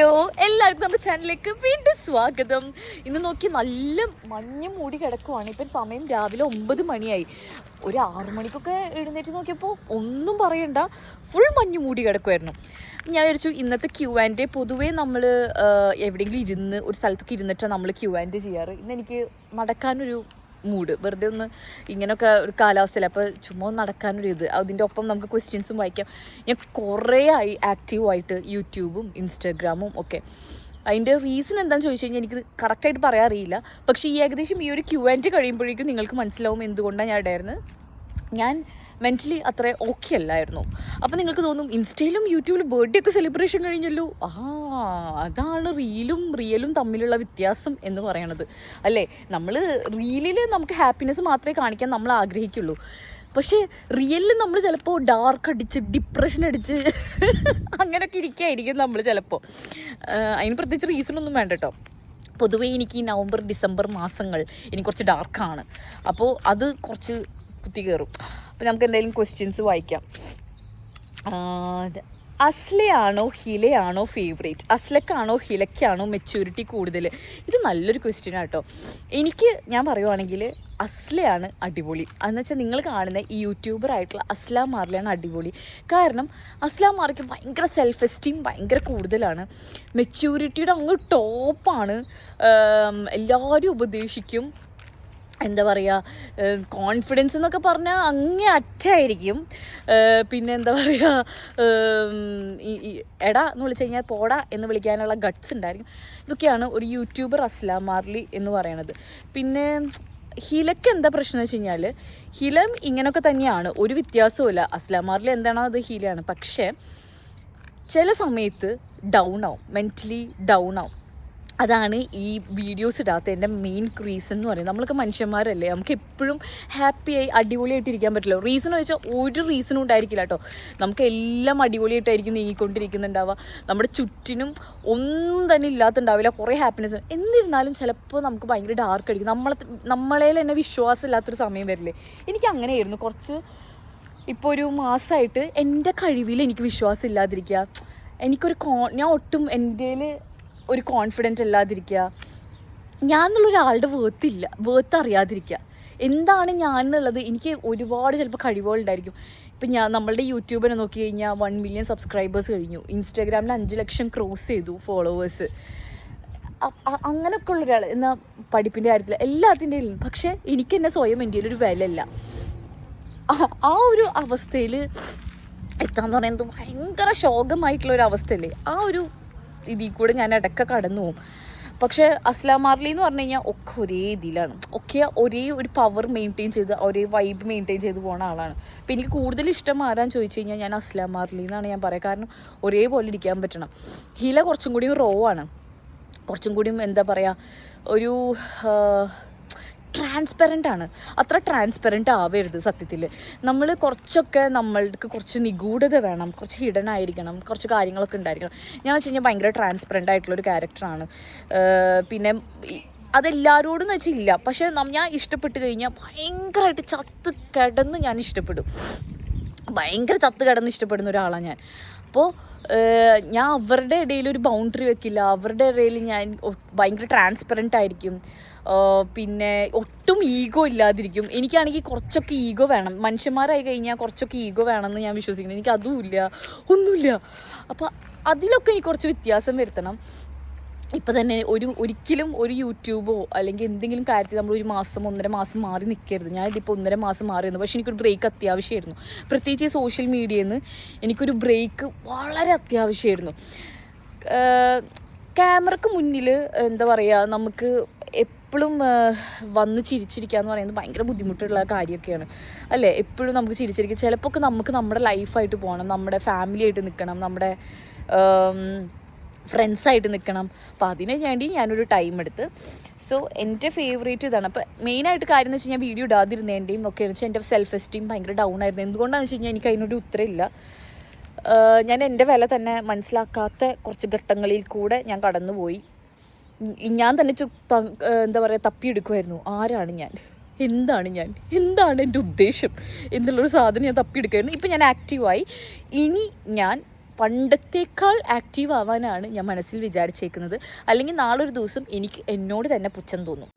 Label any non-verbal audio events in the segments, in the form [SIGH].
Hello എല്ലാവർക്കും നമ്മുടെ ചാനലിലേക്ക് വീണ്ടും സ്വാഗതം. ഇന്ന് നോക്കി നല്ല മഞ്ഞ് മൂടി കിടക്കുവാണ്. ഇപ്പം സമയം രാവിലെ ഒമ്പത് മണിയായി. ഒരു ആറു മണിക്കൊക്കെ എഴുന്നേറ്റ് നോക്കിയപ്പോൾ ഒന്നും പറയണ്ട ഫുൾ മഞ്ഞ് മൂടി കിടക്കുമായിരുന്നു ഞാൻ വിചാരിച്ചു ഇന്നത്തെ ക്യൂ ആൻഡ് പൊതുവേ നമ്മൾ എവിടെയെങ്കിലും ഇരുന്ന് ഒരു സ്ഥലത്തൊക്കെ ഇരുന്നിട്ടാണ് നമ്മൾ ക്യൂ ആൻഡ് ചെയ്യാറ്. ഇന്ന് എനിക്ക് നടക്കാനൊരു മൂഡ്. വെറുതെ ഒന്ന് ഇങ്ങനെയൊക്കെ ഒരു കാലാവസ്ഥയിൽ അപ്പോൾ ചുമ്മാ ഒന്ന് നടക്കാനൊരു ഇത്. അതിന്റെ ഒപ്പം നമുക്ക് ക്വസ്റ്റ്യൻസും വായിക്കാം. ഞാൻ കുറേ ആയി ആക്റ്റീവായിട്ട് യൂട്യൂബും ഇൻസ്റ്റാഗ്രാമും ഒക്കെ. അതിന്റെ റീസൺ എന്താണെന്ന് ചോദിച്ചു കഴിഞ്ഞാൽ എനിക്ക് കറക്റ്റായിട്ട് പറയാൻ അറിയില്ല. പക്ഷേ ഈ ഏകദേശം ഈ ഒരു ക്യൂ ആൻഡ് കഴിയുമ്പോഴേക്കും നിങ്ങൾക്ക് മനസ്സിലാവും എന്തുകൊണ്ടാണ് ഞാൻ ഇടായിരുന്നത് ഞാൻ മെന്റലി അത്ര ഓക്കെ അല്ലായിരുന്നു. അപ്പോൾ നിങ്ങൾക്ക് തോന്നും ഇൻസ്റ്റയിലും യൂട്യൂബിലും ബർത്ത്ഡേ ഒക്കെ സെലിബ്രേഷൻ കഴിഞ്ഞല്ലോ? ആ അതാണ് റീലും റിയലും തമ്മിലുള്ള വ്യത്യാസം എന്ന് പറയണത്. അല്ലേ? നമ്മൾ റീലിൽ നമുക്ക് ഹാപ്പിനെസ് മാത്രമേ കാണിക്കാൻ നമ്മൾ ആഗ്രഹിക്കുള്ളൂ. പക്ഷേ റിയലിൽ നമ്മൾ ചിലപ്പോൾ ഡാർക്ക് അടിച്ച് ഡിപ്രഷൻ അടിച്ച് [LAUGHS] അങ്ങനെയൊക്കെ ഇരിക്കുകയായിരിക്കും നമ്മൾ ചിലപ്പോൾ അതിന് പ്രത്യേകിച്ച് റീസൺ ഒന്നും വേണ്ട കേട്ടോ പൊതുവേ എനിക്ക് ഈ നവംബർ ഡിസംബർ മാസങ്ങൾ എനിക്ക് കുറച്ച് ഡാർക്കാണ് അപ്പോൾ അത് കുറച്ച് കുത്തി കയറും. അപ്പോൾ നമുക്ക് എന്തെങ്കിലും ക്വസ്റ്റ്യൻസ് വായിക്കാം. അസ്ലയാണോ ഹിലയാണോ ഫേവറേറ്റ് അസ്ലക്കാണോ ഹിലക്കാണോ മെച്യൂരിറ്റി കൂടുതൽ? ഇത് നല്ലൊരു ക്വസ്റ്റ്യൻ ആട്ടോ എനിക്ക് ഞാൻ പറയുവാണെങ്കിൽ അസ്ലയാണ് അടിപൊളി. എന്ന് വെച്ചാൽ നിങ്ങൾ കാണുന്ന ഈ യൂട്യൂബർ ആയിട്ടുള്ള അസ്ലാം മാറിലാണ് അടിപൊളി. കാരണം അസ്ലാം മാർക്ക് ഭയങ്കര സെൽഫ് എസ്റ്റീം ഭയങ്കര കൂടുതലാണ്. മെച്യൂരിറ്റിയുടെ അങ്ങ് ടോപ്പാണ് എല്ലാവരും ഉപദേശിക്കും. എന്താ പറയുക കോൺഫിഡൻസ് എന്നൊക്കെ പറഞ്ഞാൽ അങ്ങേ അറ്റായിരിക്കും പിന്നെ എന്താ പറയുക എടാ എന്ന് വിളിച്ചു കഴിഞ്ഞാൽ പോടാ എന്ന് വിളിക്കാനുള്ള ഗട്ട്സ് ഉണ്ടായിരിക്കും. ഇതൊക്കെയാണ് ഒരു യൂട്യൂബർ അസ്ലാം മാർലി എന്ന് പറയണത്. പിന്നെ ഹിലക്ക് എന്താ പ്രശ്നം എന്ന് വെച്ച് കഴിഞ്ഞാൽ ഹിലം ഇങ്ങനെയൊക്കെ തന്നെയാണ്. ഒരു വ്യത്യാസവുമില്ല. അസ്ലാം മാർലി എന്താണോ അത് ഹീലയാണ്. പക്ഷേ ചില സമയത്ത് ഡൗൺ ആവും. മെന്റലി ഡൗൺ ആവും. അതാണ് ഈ വീഡിയോസ് ഇടാത്തതിന്റെ മെയിൻ റീസൺ എന്ന് പറയുന്നത് നമ്മളൊക്കെ മനുഷ്യന്മാരല്ലേ. നമുക്ക് എപ്പോഴും ഹാപ്പിയായി അടിപൊളിയായിട്ട് ഇരിക്കാൻ പറ്റില്ല. റീസൺ വെച്ചാൽ ഒരു റീസണും ഉണ്ടായിരിക്കില്ല കേട്ടോ. നമുക്ക് എല്ലാം അടിപൊളിയായിട്ടായിരിക്കും നീങ്ങിക്കൊണ്ടിരിക്കുന്നുണ്ടാവുക. നമ്മുടെ ചുറ്റിനും ഒന്നും തന്നെ ഇല്ലാത്തുണ്ടാവില്ല. കുറേ ഹാപ്പിനെസ് എന്നിരുന്നാലും ചിലപ്പോൾ നമുക്ക് ഭയങ്കര ഡാർക്ക് അടിക്കും നമ്മളെ നമ്മളെ തന്നെ വിശ്വാസം ഇല്ലാത്തൊരു സമയം വരില്ലേ. എനിക്ക് അങ്ങനെയായിരുന്നു. കുറച്ച് ഇപ്പോൾ ഒരു മാസമായിട്ട് എന്റെ കഴിവിൽ എനിക്ക് വിശ്വാസം ഇല്ലാതിരിക്കുക. എനിക്കൊരു കോ ഞാൻ ഒട്ടും എന്റെ ഒരു കോൺഫിഡന്റ് ഇല്ലാതിരിക്കുക ഞാൻ എന്നുള്ള ഒരാളുടെ വേർത്തില്ല വേർത്ത് അറിയാതിരിക്കുക. എന്താണ് ഞാൻ എന്നുള്ളത് എനിക്ക് ഒരുപാട് ചിലപ്പോൾ കഴിവുകളുണ്ടായിരിക്കും. ഇപ്പം ഞാൻ നമ്മളുടെ യൂട്യൂബിനെ നോക്കി കഴിഞ്ഞാൽ വൺ മില്യൺ സബ്സ്ക്രൈബേഴ്സ് കഴിഞ്ഞു. ഇൻസ്റ്റാഗ്രാമിൽ അഞ്ച് ലക്ഷം ക്രോസ് ചെയ്തു ഫോളോവേഴ്സ് അങ്ങനെയൊക്കെ ഉള്ള ഒരാൾ എന്നാൽ പഠിപ്പിന്റെ കാര്യത്തിൽ എല്ലാത്തിന്റെയും പക്ഷേ എനിക്ക് തന്നെ സ്വയം എന്റെ ഒരു വിലയില്ല. ആ ഒരു അവസ്ഥയിൽ എത്താന്ന് പറയുന്നത് ഭയങ്കര ശോകമായിട്ടുള്ള ഒരു അവസ്ഥയല്ലേ ആ ഒരു ഇതിൽ കൂടെ ഞാൻ ഇടയ്ക്ക് കടന്നു പോകും. പക്ഷേ അസ്ലാം മാർലി എന്ന് പറഞ്ഞു കഴിഞ്ഞാൽ ഒക്കെ ഒരേ ഇതിലാണ്. ഒക്കെ ഒരേ ഒരു പവർ മെയിന്റെയിൻ ചെയ്ത് ഒരേ വൈബ് മെയിന്റെയിൻ ചെയ്ത് പോകുന്ന ആളാണ്. അപ്പം എനിക്ക് കൂടുതൽ ഇഷ്ടം ആരാന്ന് ചോദിച്ചു കഴിഞ്ഞാൽ ഞാൻ അസ്ലാം മാർലി എന്നാണ് ഞാൻ പറയുക കാരണം ഒരേപോലെ ഇരിക്കാൻ പറ്റണം. ഹീല കുറച്ചും കൂടി റോ ആണ്. കുറച്ചും കൂടിയും എന്താ പറയുക ഒരു ട്രാൻസ്പെറന്റ് ആണ്. അത്ര ട്രാൻസ്പെറന്റ് ആവരുത് സത്യത്തിൽ നമ്മൾ കുറച്ചൊക്കെ നമ്മൾക്ക് കുറച്ച് നിഗൂഢത വേണം കുറച്ച് ഹിഡൻ ആയിരിക്കണം കുറച്ച് കാര്യങ്ങളൊക്കെ ഉണ്ടായിരിക്കണം. ഞാൻ വെച്ച് കഴിഞ്ഞാൽ ഭയങ്കര ട്രാൻസ്പെറന്റ് ആയിട്ടുള്ളൊരു ക്യാരക്ടറാണ് പിന്നെ അതെല്ലാവരോടും എന്ന് വെച്ചാൽ ഇല്ല. പക്ഷേ ഞാൻ ഇഷ്ടപ്പെട്ട് കഴിഞ്ഞാൽ ഭയങ്കരമായിട്ട് ചത്ത് കിടന്ന് ഞാൻ ഇഷ്ടപ്പെടും. ഭയങ്കര ചത്ത് കിടന്ന് ഇഷ്ടപ്പെടുന്ന ഒരാളാണ് ഞാൻ. അപ്പോൾ ഞാൻ അവരുടെ ഇടയിൽ ഒരു ബൗണ്ടറി വെക്കില്ല. അവരുടെ ഇടയിൽ ഞാൻ ഭയങ്കര ട്രാൻസ്പെറന്റ് ആയിരിക്കും. പിന്നെ ഒട്ടും ഈഗോ ഇല്ലാതിരിക്കും. എനിക്കാണെങ്കിൽ കുറച്ചൊക്കെ ഈഗോ വേണം. മനുഷ്യന്മാരായി കഴിഞ്ഞാൽ കുറച്ചൊക്കെ ഈഗോ വേണമെന്ന് ഞാൻ വിശ്വസിക്കുന്നു. എനിക്ക് അതും ഇല്ല ഒന്നുമില്ല. അപ്പോൾ അതിലൊക്കെ എനിക്ക് കുറച്ച് വ്യത്യാസം വരുത്തണം. ഇപ്പം തന്നെ ഒരു ഒരിക്കലും ഒരു യൂട്യൂബോ അല്ലെങ്കിൽ എന്തെങ്കിലും കാര്യത്തിൽ നമ്മൾ ഒരു മാസം ഒന്നര മാസം മാറി നിൽക്കരുത് ഞാൻ ഇതിപ്പോൾ ഒന്നര മാസം മാറിയിരുന്നു. പക്ഷേ എനിക്കൊരു ബ്രേക്ക് അത്യാവശ്യമായിരുന്നു. പ്രത്യേകിച്ച് സോഷ്യൽ മീഡിയയിൽ നിന്ന് എനിക്കൊരു ബ്രേക്ക് വളരെ അത്യാവശ്യമായിരുന്നു. ക്യാമറക്ക് മുന്നിൽ എന്താ പറയുക നമുക്ക് എപ്പോഴും വന്ന് ചിരിച്ചിരിക്കുക എന്ന് പറയുന്നത് ഭയങ്കര ബുദ്ധിമുട്ടുള്ള കാര്യമൊക്കെയാണ്. അല്ലേ? എപ്പോഴും നമുക്ക് ചിരിച്ചിരിക്കുക ചിലപ്പോൾ ഒക്കെ നമുക്ക് നമ്മുടെ ലൈഫായിട്ട് പോകണം. നമ്മുടെ ഫാമിലി ആയിട്ട് നിൽക്കണം. നമ്മുടെ ഫ്രണ്ട്സായിട്ട് നിൽക്കണം. അപ്പോൾ അതിന് വേണ്ടി ഞാനൊരു ടൈം എടുത്ത്. സോ എന്റെ ഫേവറേറ്റ് ഇതാണ്. അപ്പോൾ മെയിനായിട്ട് കാര്യം എന്ന് വെച്ച് കഴിഞ്ഞാൽ വീഡിയോ ഇടാതിരുന്നതിന്റെയും ഒക്കെ വെച്ചാൽ എന്റെ സെൽഫ് എസ്റ്റീം ഭയങ്കര ഡൗൺ ആയിരുന്നു. എന്തുകൊണ്ടാണെന്ന് വെച്ച് കഴിഞ്ഞാൽ എനിക്ക് അതിനൊരു ഉത്തരമില്ല. ഞാൻ എന്റെ വില തന്നെ മനസ്സിലാക്കാത്ത കുറച്ച് ഘട്ടങ്ങളിൽ കൂടെ ഞാൻ കടന്നുപോയി. ഞാൻ തന്നെ എന്താ പറയുക തപ്പിയെടുക്കുമായിരുന്നു ആരാണ് ഞാൻ? എന്താണ് ഞാൻ? എന്താണ് എന്റെ ഉദ്ദേശം? എന്നുള്ളൊരു സാധനം ഞാൻ തപ്പിയെടുക്കുമായിരുന്നു ഇപ്പം ഞാൻ ആക്റ്റീവായി ഇനി ഞാൻ പണ്ടത്തേക്കാൾ ആക്റ്റീവ് ആവാനാണ് ഞാൻ മനസ്സിൽ വിചാരിച്ചേക്കുന്നത്. അല്ലെങ്കിൽ നാളൊരു ദിവസം എനിക്ക് എന്നോട് തന്നെ പുച്ഛം തോന്നും.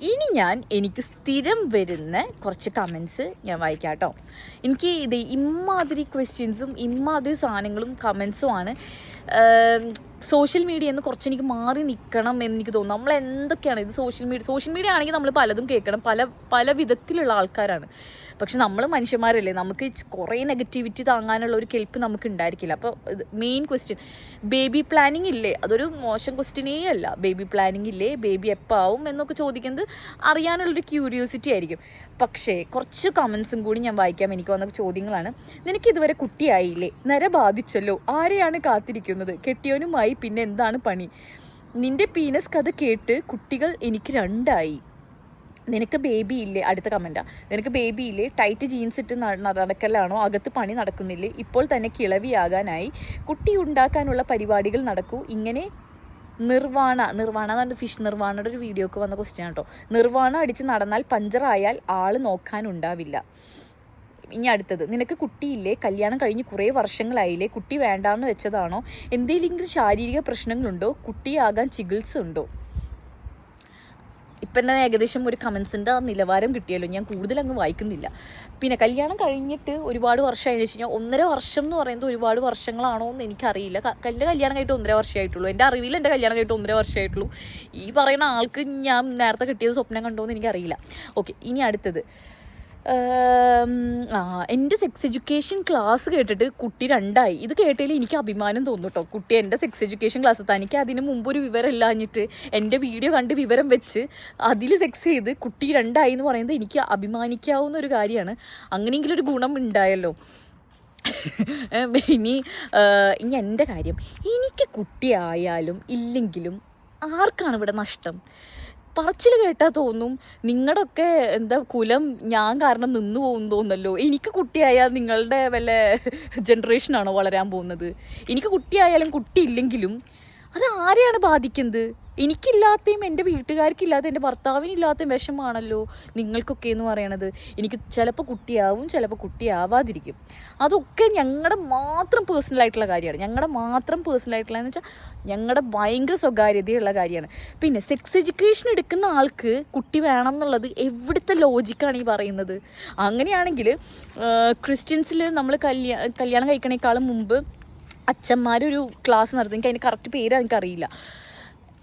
ഇനി ഞാൻ എനിക്ക് സ്ഥിരം വരുന്ന കുറച്ച് കമൻസ് ഞാൻ വായിക്കാം കേട്ടോ. എനിക്ക് ഇത് ഇമ്മാതിരി ക്വസ്റ്റ്യൻസും ഇമ്മാതിരി സാധനങ്ങളും കമൻസും ആണ്. സോഷ്യൽ മീഡിയ എന്ന് കുറച്ച് എനിക്ക് മാറി നിൽക്കണം എന്ന് എനിക്ക് തോന്നുന്നു. നമ്മൾ എന്തൊക്കെയാണ് ഇത് സോഷ്യൽ മീഡിയ സോഷ്യൽ മീഡിയ ആണെങ്കിൽ നമ്മൾ പലതും കേൾക്കണം. പല പല വിധത്തിലുള്ള ആൾക്കാരാണ്. പക്ഷെ നമ്മൾ മനുഷ്യന്മാരല്ലേ? നമുക്ക് കുറേ നെഗറ്റിവിറ്റി താങ്ങാനുള്ള ഒരു കെൽപ്പ് നമുക്ക് ഉണ്ടായിരിക്കില്ല. അപ്പോൾ മെയിൻ ക്വസ്റ്റ്യൻ ബേബി പ്ലാനിങ് ഇല്ലേ? അതൊരു മോശം ക്വസ്റ്റ്യനേ അല്ല. ബേബി പ്ലാനിങ് ഇല്ലേ? ബേബി ആവും എന്നൊക്കെ ചോദിക്കുന്നത് അറിയാനുള്ളൊരു ക്യൂരിയോസിറ്റി ആയിരിക്കും. പക്ഷേ കുറച്ച് കമൻസും കൂടി ഞാൻ വായിക്കാം. എനിക്ക് വന്ന ചോദ്യങ്ങളാണ്. നിനക്ക് ഇതുവരെ കുട്ടിയായില്ലേ? നര ബാധിച്ചല്ലോ. ആരെയാണ് കാത്തിരിക്കുന്നത്? കെട്ടിയവനുമായി പിന്നെ എന്താണ് പണി? നിന്റെ പീനസ് കഥ കേട്ട് കുട്ടികൾ എനിക്ക് രണ്ടായി. നിനക്ക് ബേബി ഇല്ലേ? അടുത്ത കമന്റാ നിനക്ക് ബേബി ഇല്ലേ? ടൈറ്റ് ജീൻസ് ഇട്ട് നട- നടക്കലാണോ? അകത്ത് പണി നടക്കുന്നില്ലേ? ഇപ്പോൾ തന്നെ കിളവിയാകാനായി. കുട്ടി ഉണ്ടാക്കാനുള്ള പരിപാടികൾ നടക്കൂ. ഇങ്ങനെ നിർവാണ നിർവാണ എന്ന് പറഞ്ഞ ഫിഷ് നിർവാണയുടെ ഒരു വീഡിയോക്ക് വന്ന ക്വസ്റ്റ്യൻ കേട്ടോ. നിർവാണ അടിച്ച് നടന്നാൽ പഞ്ചറായാൽ ആൾ നോക്കാനുണ്ടാവില്ല ഇനി അടുത്തത് നിനക്ക് കുട്ടിയില്ലേ? കല്യാണം കഴിഞ്ഞ് കുറേ വർഷങ്ങളായില്ലേ? കുട്ടി വേണ്ടാന്ന് വെച്ചതാണോ? എന്തെങ്കിലും ശാരീരിക പ്രശ്നങ്ങളുണ്ടോ? കുട്ടിയാകാൻ ചികിത്സ ഉണ്ടോ? ഇപ്പം തന്നെ ഏകദേശം ഒരു കമൻസിന്റെ നിലവാരം കിട്ടിയല്ലോ. ഞാൻ കൂടുതൽ അങ്ങ് വായിക്കുന്നില്ല. പിന്നെ കല്യാണം കഴിഞ്ഞിട്ട് ഒരുപാട് വർഷമായെന്ന് വെച്ച് കഴിഞ്ഞാൽ ഒന്നര വർഷം എന്ന് പറയുന്നത് ഒരുപാട് വർഷങ്ങളാണോ എന്ന് എനിക്കറിയില്ല. എന്റെ കല്യാണം കഴിഞ്ഞിട്ട് ഒന്നര വർഷമായിട്ടുള്ളൂ. എന്റെ അറിവിൽ എന്റെ കല്യാണം കഴിഞ്ഞിട്ട് ഒന്നര വർഷമായിട്ടുള്ളൂ. ഈ പറയുന്ന ആൾക്ക് ഞാൻ നേരത്തെ കിട്ടിയത് സ്വപ്നം കണ്ടോ എന്ന് എനിക്കറിയില്ല. ഓക്കെ ഇനി അടുത്തത്. എന്റെ സെക്സ് എഡ്യൂക്കേഷൻ ക്ലാസ് കേട്ടിട്ട് കുട്ടി രണ്ടായി. ഇത് കേട്ടതിൽ എനിക്ക് അഭിമാനം തോന്നും കേട്ടോ കുട്ടി എന്റെ സെക്സ് എഡ്യൂക്കേഷൻ ക്ലാസ് തനിക്ക് അതിന് മുമ്പ് ഒരു വിവരം ഇല്ലാഞ്ഞിട്ട് എന്റെ വീഡിയോ കണ്ട് വിവരം വെച്ച് അതിൽ സെക്സ് ചെയ്ത് കുട്ടി രണ്ടായി എന്ന് പറയുന്നത് എനിക്ക് അഭിമാനിക്കാവുന്ന ഒരു കാര്യമാണ്. അങ്ങനെയെങ്കിലും ഒരു ഗുണം ഉണ്ടായല്ലോ. ഇനി ഇനി എന്റെ കാര്യം. എനിക്ക് കുട്ടിയായാലും ഇല്ലെങ്കിലും ആർക്കാണ് ഇവിടെ നഷ്ടം? പറച്ചിൽ കേട്ടാൽ തോന്നും. നിങ്ങളുടെയൊക്കെ എന്താ കുലം ഞാൻ കാരണം നിന്നു പോകും തോന്നല്ലോ. എനിക്ക് കുട്ടിയായാൽ നിങ്ങളുടെ വല്ല ജനറേഷനാണോ വളരാൻ പോകുന്നത്? എനിക്ക് കുട്ടിയായാലും കുട്ടി ഇല്ലെങ്കിലും അത് ആരെയാണ് ബാധിക്കുന്നത്? എനിക്കില്ലാത്തയും എന്റെ വീട്ടുകാർക്കില്ലാത്ത എന്റെ ഭർത്താവിനില്ലാത്തയും വിഷമാണല്ലോ നിങ്ങൾക്കൊക്കെ എന്ന് പറയണത്. എനിക്ക് ചിലപ്പോൾ കുട്ടിയാവും ചിലപ്പോൾ കുട്ടിയാവാതിരിക്കും. അതൊക്കെ ഞങ്ങളുടെ മാത്രം പേഴ്സണൽ ആയിട്ടുള്ള കാര്യമാണ്. ഞങ്ങളുടെ മാത്രം പേഴ്സണൽ ആയിട്ടുള്ള എന്ന് വെച്ചാൽ ഞങ്ങളുടെ ഭയങ്കര സ്വകാര്യതയുള്ള കാര്യമാണ്. പിന്നെ സെക്സ് എഡ്യൂക്കേഷൻ എടുക്കുന്ന ആൾക്ക് കുട്ടി വേണം എന്നുള്ളത് എവിടുത്തെ ലോജിക്കാണ് ഈ പറയുന്നത്? അങ്ങനെയാണെങ്കിൽ ക്രിസ്ത്യൻസിൽ നമ്മൾ കല്യാ കല്യാണം കഴിക്കണേക്കാളും മുമ്പ് അച്ഛന്മാരൊരു ക്ലാസ് നടത്തും. എനിക്ക് അതിന്റെ കറക്റ്റ് പേര് എനിക്കറിയില്ല.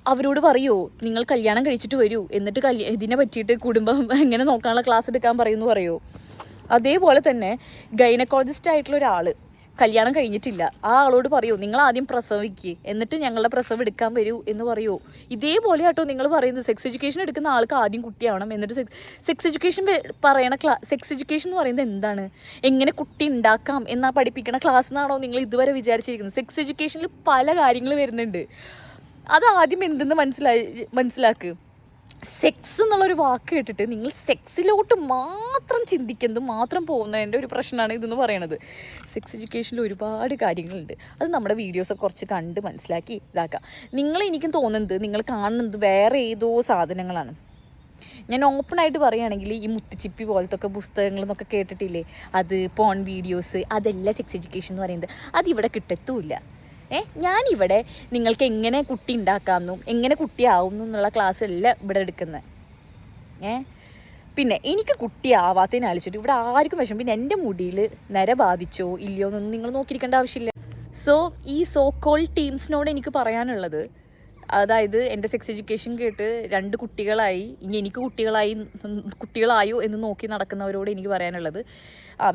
അവരോട് പറയുമോ നിങ്ങൾ കല്യാണം കഴിച്ചിട്ട് വരൂ. എന്നിട്ട് കല്യാ ഇതിനെ പറ്റിയിട്ട് കുടുംബം [LAUGHS] എങ്ങനെ നോക്കാനുള്ള ക്ലാസ് എടുക്കാൻ പറയുമെന്ന് പറയുമോ അതേപോലെ തന്നെ ഗൈനക്കോളജിസ്റ്റ് ആയിട്ടുള്ള ഒരാൾ കല്യാണം കഴിഞ്ഞിട്ടില്ല. ആ ആളോട് പറയൂ നിങ്ങൾ ആദ്യം പ്രസവിക്ക് എന്നിട്ട് ഞങ്ങളുടെ പ്രസവം എടുക്കാൻ വരൂ എന്ന് പറയൂ. ഇതേപോലെ ആട്ടോ നിങ്ങൾ പറയുന്നത്. സെക്സ് എഡ്യൂക്കേഷൻ എടുക്കുന്ന ആൾക്ക് ആദ്യം കുട്ടിയാവണം. എന്നിട്ട് സെക്സ് എഡ്യൂക്കേഷൻ പറയണ ക്ലാ സെക്സ് എഡ്യൂക്കേഷൻ എന്ന് പറയുന്നത് എന്താണ്? എങ്ങനെ കുട്ടി ഉണ്ടാക്കാം എന്നാ പഠിപ്പിക്കണ ക്ലാസ് എന്നാണോ നിങ്ങൾ ഇതുവരെ വിചാരിച്ചിരിക്കുന്നത്. സെക്സ് എഡ്യൂക്കേഷനിൽ പല കാര്യങ്ങൾ വരുന്നുണ്ട്. അത് ആദ്യം എന്തെന്ന് മനസ്സിലായി മനസ്സിലാക്ക്? സെക്സ് എന്നുള്ളൊരു വാക്ക് കേട്ടിട്ട് നിങ്ങൾ സെക്സിലോട്ട് മാത്രം ചിന്തിക്കുന്നതും മാത്രം പോകുന്നതിന്റെ ഒരു പ്രശ്നമാണ് ഇതെന്ന് പറയണത്. സെക്സ് എഡ്യൂക്കേഷനിൽ ഒരുപാട് കാര്യങ്ങളുണ്ട്. അത് നമ്മുടെ വീഡിയോസൊക്കെ കുറച്ച് കണ്ട് മനസ്സിലാക്കി ഇതാക്കാം. നിങ്ങൾ എനിക്കും തോന്നുന്നത് നിങ്ങൾ കാണുന്നത് വേറെ ഏതോ സാധനങ്ങളാണ്. ഞാൻ ഓപ്പണായിട്ട് പറയുകയാണെങ്കിൽ ഈ മുത്തുച്ചിപ്പി പോലത്തെ ഒക്കെ പുസ്തകങ്ങൾ എന്നൊക്കെ കേട്ടിട്ടില്ലേ? അത് പോൺ വീഡിയോസ് അതെല്ലാം സെക്സ് എഡ്യൂക്കേഷൻ എന്ന് പറയുന്നത്. അതിവിടെ കിട്ടത്തുമില്ല. ഏ ഞാനിവിടെ നിങ്ങൾക്ക് എങ്ങനെ കുട്ടി ഉണ്ടാക്കാമെന്നും എങ്ങനെ കുട്ടിയാവുന്നു എന്നുള്ള ക്ലാസ് അല്ല ഇവിടെ എടുക്കുന്നത്. ഏ പിന്നെ എനിക്ക് കുട്ടിയാവാത്തതിനെ ആലോചിച്ചിട്ട് ഇവിടെ ആർക്കും വിഷമം. പിന്നെ എന്റെ മുടിയിൽ നര ബാധിച്ചോ ഇല്ലയോ എന്നൊന്നും നിങ്ങൾ നോക്കിയിരിക്കേണ്ട ആവശ്യമില്ല. സോ ഈ സോ കോൾ ടീംസിനോട് എനിക്ക് പറയാനുള്ളത് അതായത് എന്റെ സെക്സ് എഡ്യൂക്കേഷൻ കേട്ട് രണ്ട് കുട്ടികളായി ഇനി എനിക്ക് കുട്ടികളായി കുട്ടികളായോ എന്ന് നോക്കി നടക്കുന്നവരോട് എനിക്ക് പറയാനുള്ളത്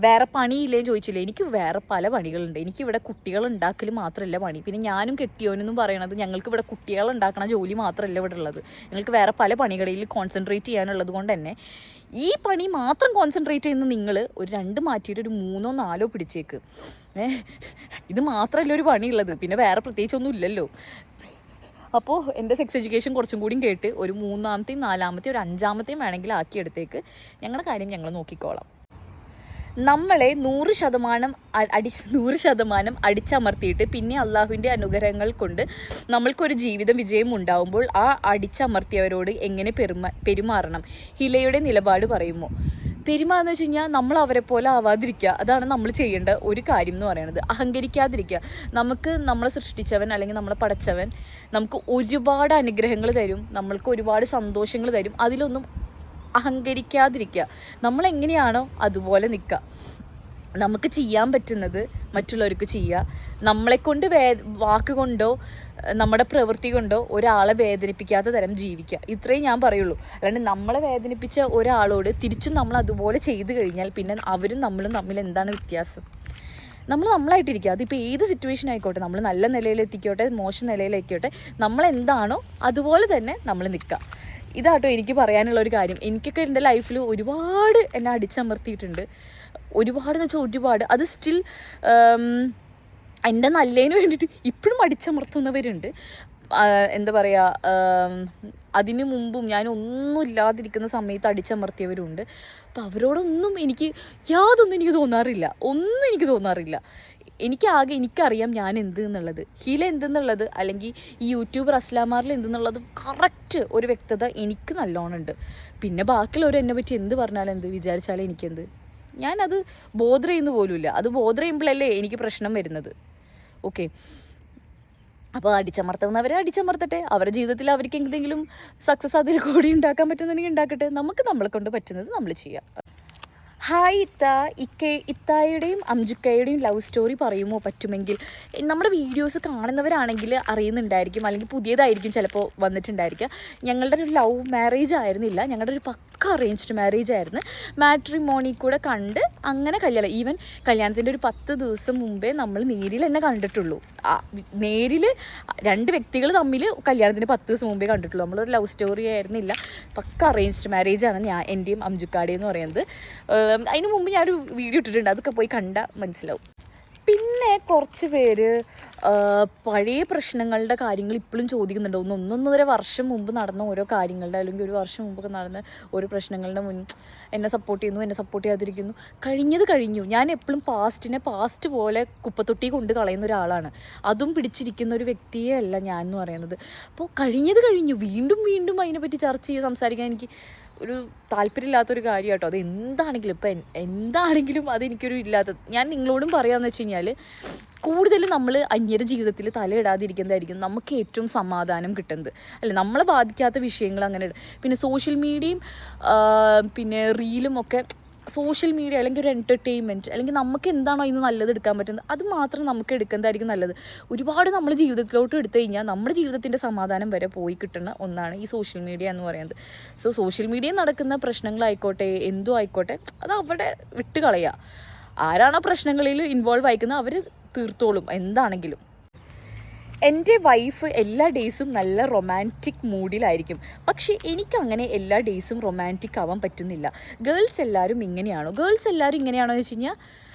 വേറെ പണിയില്ലേ ചോദിച്ചില്ലേ? എനിക്ക് വേറെ പല പണികളുണ്ട്. എനിക്കിവിടെ കുട്ടികൾ ഉണ്ടാക്കൽ മാത്രമല്ല പണി. പിന്നെ ഞാനും കെട്ടിയോനെന്നും പറയണത് ഞങ്ങൾക്ക് ഇവിടെ കുട്ടികൾ ഉണ്ടാക്കണ ജോലി മാത്രമല്ല ഇവിടെ ഉള്ളത്. ഞങ്ങൾക്ക് വേറെ പല പണികളിൽ കോൺസെൻട്രേറ്റ് ചെയ്യാനുള്ളത് കൊണ്ട് തന്നെ ഈ പണി മാത്രം കോൺസെൻട്രേറ്റ് ചെയ്യുന്ന നിങ്ങൾ ഒരു രണ്ട് മാറ്റിയിട്ട് ഒരു മൂന്നോ നാലോ പിടിച്ചേക്ക്. ഇത് മാത്രമല്ല ഒരു പണിയുള്ളത്. പിന്നെ വേറെ പ്രത്യേകിച്ചൊന്നും ഇല്ലല്ലോ. അപ്പോൾ എന്റെ സെക്സ് എഡ്യൂക്കേഷൻ കുറച്ചും കൂടിയും കേട്ട് ഒരു മൂന്നാമത്തെയും നാലാമത്തെയും ഒരു അഞ്ചാമത്തെയും വേണമെങ്കിൽ ആക്കിയെടുത്തേക്ക്. ഞങ്ങളുടെ കാര്യം ഞങ്ങൾ നോക്കിക്കോളാം. നമ്മളെ നൂറ് ശതമാനം അടിച്ച് [LAUGHS] നൂറ് ശതമാനം അടിച്ചമർത്തിയിട്ട് പിന്നെ അള്ളാഹുവിന്റെ അനുഗ്രഹങ്ങൾ കൊണ്ട് നമ്മൾക്കൊരു ജീവിത വിജയം ഉണ്ടാവുമ്പോൾ ആ അടിച്ചമർത്തിയവരോട് എങ്ങനെ പെരുമാ പെരുമാറണം? ഹിലയുടെ നിലപാട് പറയുമോ? പെരുമാറുന്ന വെച്ച് കഴിഞ്ഞാൽ നമ്മൾ അവരെ പോലെ ആവാതിരിക്കുക. അതാണ് നമ്മൾ ചെയ്യേണ്ട ഒരു കാര്യം എന്ന് പറയുന്നത്. അഹങ്കരിക്കാതിരിക്കുക. നമുക്ക് നമ്മളെ സൃഷ്ടിച്ചവൻ അല്ലെങ്കിൽ നമ്മളെ പടച്ചവൻ നമുക്ക് ഒരുപാട് അനുഗ്രഹങ്ങൾ തരും. നമ്മൾക്ക് ഒരുപാട് സന്തോഷങ്ങൾ തരും. അതിലൊന്നും അഹങ്കരിക്കാതിരിക്കുക. നമ്മൾ എങ്ങനെയാണോ അതുപോലെ നിൽക്കുക. നമുക്ക് ചെയ്യാൻ പറ്റുന്നത് മറ്റുള്ളവർക്ക് ചെയ്യുക. നമ്മളെക്കൊണ്ട് വേ വാക്കുകൊണ്ടോ നമ്മുടെ പ്രവൃത്തി കൊണ്ടോ ഒരാളെ വേദനിപ്പിക്കാത്ത തരം ജീവിക്കുക. ഇത്രയും ഞാൻ പറയുള്ളൂ. അല്ലാണ്ട് നമ്മളെ വേദനിപ്പിച്ച ഒരാളോട് തിരിച്ചും നമ്മൾ അതുപോലെ ചെയ്തു കഴിഞ്ഞാൽ പിന്നെ അവരും നമ്മളും തമ്മിൽ എന്താണ് വ്യത്യാസം? നമ്മൾ നമ്മളായിട്ടിരിക്കുക. അതിപ്പോൾ ഏത് സിറ്റുവേഷൻ ആയിക്കോട്ടെ നമ്മൾ നല്ല നിലയിലെത്തിക്കോട്ടെ മോശം നിലയിലെത്തിക്കോട്ടെ നമ്മൾ എന്താണോ അതുപോലെ തന്നെ നമ്മൾ നിൽക്കുക. ഇതാട്ടോ എനിക്ക് പറയാനുള്ള ഒരു കാര്യം. എനിക്കൊക്കെ എന്റെ ലൈഫിൽ ഒരുപാട് എന്നെ അടിച്ചമർത്തിയിട്ടുണ്ട്. ഒരുപാട് എന്ന് വെച്ചാൽ ഒരുപാട്. അത് സ്റ്റിൽ എന്റെ നല്ലതിന് വേണ്ടിയിട്ട് ഇപ്പോഴും അടിച്ചമർത്തുന്നവരുണ്ട്. എന്താ പറയുക അതിന് മുമ്പും ഞാൻ ഒന്നും ഇല്ലാതിരിക്കുന്ന സമയത്ത് അടിച്ചമർത്തിയവരുണ്ട്. അപ്പം അവരോടൊന്നും എനിക്ക് യാതൊന്നും എനിക്ക് തോന്നാറില്ല. ഒന്നും എനിക്ക് തോന്നാറില്ല. എനിക്കാകെ എനിക്കറിയാം ഞാൻ എന്ത് എന്നുള്ളത് ഹീല എന്തെന്നുള്ളത് അല്ലെങ്കിൽ ഈ യൂട്യൂബർ അസ്ലാമാറിൽ എന്തെന്നുള്ളത് കറക്റ്റ് ഒരു വ്യക്തത എനിക്ക് നല്ലോണം ഉണ്ട് പിന്നെ ബാക്കിയുള്ളവർ എന്നെ പറ്റി എന്ത് പറഞ്ഞാലും എന്ത് വിചാരിച്ചാലും എനിക്കെന്ത്? ഞാനത് ബോധർ ചെയ്യുന്ന പോലുമില്ല. അത് ബോധർ ചെയ്യുമ്പോഴല്ലേ എനിക്ക് പ്രശ്നം വരുന്നത്. ഓക്കെ. അപ്പോൾ അടിച്ചമർത്തുന്നവരെ അടിച്ചമർത്തട്ടെ. അവരുടെ ജീവിതത്തിൽ അവർക്ക് എന്തെങ്കിലും സക്സസ് അതിൽ കൂടി ഉണ്ടാക്കാൻ പറ്റുന്നുണ്ടെങ്കിൽ ഉണ്ടാക്കട്ടെ. നമുക്ക് നമ്മളെ കൊണ്ട് പറ്റുന്നത് നമ്മൾ ചെയ്യാം. ഹായ് ഇത്ത. ഇക്ക ഇത്തായുടെയും അംജുക്കയുടെയും ലവ് സ്റ്റോറി പറയുമോ പറ്റുമെങ്കിൽ? നമ്മുടെ വീഡിയോസ് കാണുന്നവരാണെങ്കിൽ അറിയുന്നുണ്ടായിരിക്കും. അല്ലെങ്കിൽ പുതിയതായിരിക്കും ചിലപ്പോൾ വന്നിട്ടുണ്ടായിരിക്കുക. ഞങ്ങളുടെ ഒരു ലവ് മാരേജ് ആയിരുന്നില്ല. ഞങ്ങളുടെ ഒരു പക്ക അറേഞ്ച്ഡ് മാരേജ് ആയിരുന്നു. മാട്രിമോണി കൂടെ കണ്ട് അങ്ങനെ കല്യാണം. ഈവൻ കല്യാണത്തിന്റെ ഒരു പത്ത് ദിവസം മുമ്പേ നമ്മൾ നേരിൽ തന്നെ കണ്ടിട്ടുള്ളൂ. നേരിൽ രണ്ട് വ്യക്തികൾ തമ്മിൽ കല്യാണത്തിന് പത്ത് ദിവസം മുമ്പേ കണ്ടിട്ടുള്ളൂ. നമ്മളൊരു ലവ് സ്റ്റോറി ആയിരുന്നില്ല. പക്ക അറേഞ്ച്ഡ് മാരേജ് ആണ് ഞാൻ എന്റെയും അംജുക്കാടെയും എന്ന് പറയുന്നത്. അതിന് മുമ്പ് ഞാനൊരു വീഡിയോ ഇട്ടിട്ടുണ്ട് അതൊക്കെ പോയി കണ്ടാൽ മനസ്സിലാവും. പിന്നെ കുറച്ച് പേര് പഴയ പ്രശ്നങ്ങളുടെ കാര്യങ്ങൾ ഇപ്പോഴും ചോദിക്കുന്നുണ്ട്. ഒന്ന് ഒന്നൊന്നര വർഷം മുമ്പ് നടന്ന ഓരോ കാര്യങ്ങളുടെ അല്ലെങ്കിൽ ഒരു വർഷം മുമ്പൊക്കെ നടന്ന ഓരോ പ്രശ്നങ്ങളുടെ മുൻ എന്നെ സപ്പോർട്ട് ചെയ്യുന്നു എന്നെ സപ്പോർട്ട് ചെയ്യാതിരിക്കുന്നു. കഴിഞ്ഞത് കഴിഞ്ഞു. ഞാൻ എപ്പോഴും പാസ്റ്റിനെ പാസ്റ്റ് പോലെ കുപ്പത്തൊട്ടി കൊണ്ട് കളയുന്ന ഒരാളാണ്. അതും പിടിച്ചിരിക്കുന്ന ഒരു വ്യക്തിയെ അല്ല ഞാൻ എന്ന് പറയുന്നത്. അപ്പോൾ കഴിഞ്ഞത് കഴിഞ്ഞു. വീണ്ടും വീണ്ടും അതിനെപ്പറ്റി ചർച്ച ചെയ്ത് സംസാരിക്കാൻ എനിക്ക് ഒരു താല്പര്യമില്ലാത്തൊരു കാര്യം കേട്ടോ അത് എന്താണെങ്കിലും ഇപ്പം എന്താണെങ്കിലും അതെനിക്കൊരു ഇല്ലാത്ത ഞാൻ നിങ്ങളോടും പറയാമെന്ന് വെച്ച് കഴിഞ്ഞാൽ കൂടുതൽ നമ്മൾ അന്യരുടെ ജീവിതത്തിൽ തലയിടാതിരിക്കുന്നതായിരിക്കും നമുക്ക് ഏറ്റവും സമാധാനം കിട്ടുന്നത്. അല്ല നമ്മളെ ബാധിക്കാത്ത വിഷയങ്ങൾ അങ്ങനെ പിന്നെ സോഷ്യൽ മീഡിയയും പിന്നെ റീലും ഒക്കെ സോഷ്യൽ മീഡിയ അല്ലെങ്കിൽ ഒരു എന്റർടൈൻമെന്റ് അല്ലെങ്കിൽ നമുക്ക് എന്താണോ ഇന്ന് നല്ലത് എടുക്കാൻ പറ്റുന്നത് അത് മാത്രം നമുക്ക് എടുക്കുന്നതായിരിക്കും നല്ലത്. ഒരുപാട് നമ്മൾ ജീവിതത്തിലോട്ട് എടുത്തു കഴിഞ്ഞാൽ നമ്മുടെ ജീവിതത്തിന്റെ സമാധാനം വരെ പോയി കിട്ടുന്ന ഒന്നാണ് ഈ സോഷ്യൽ മീഡിയ എന്ന് പറയുന്നത്. സോ സോഷ്യൽ മീഡിയ നടക്കുന്ന പ്രശ്നങ്ങളായിക്കോട്ടെ എന്തോ ആയിക്കോട്ടെ അത് അവിടെ വിട്ട് ആരാണോ പ്രശ്നങ്ങളിൽ ഇൻവോൾവ് ആയിക്കുന്നത് അവർ തീർത്തോളും എന്താണെങ്കിലും. എന്റെ വൈഫ് എല്ലാ ഡേയ്സും നല്ല റൊമാന്റിക് മൂഡിലായിരിക്കും പക്ഷേ എനിക്കങ്ങനെ എല്ലാ ഡേയ്സും റൊമാന്റിക് ആവാൻ പറ്റുന്നില്ല. ഗേൾസ് എല്ലാവരും ഇങ്ങനെയാണോ? ഗേൾസ് എല്ലാവരും ഇങ്ങനെയാണോ എന്ന് വെച്ച്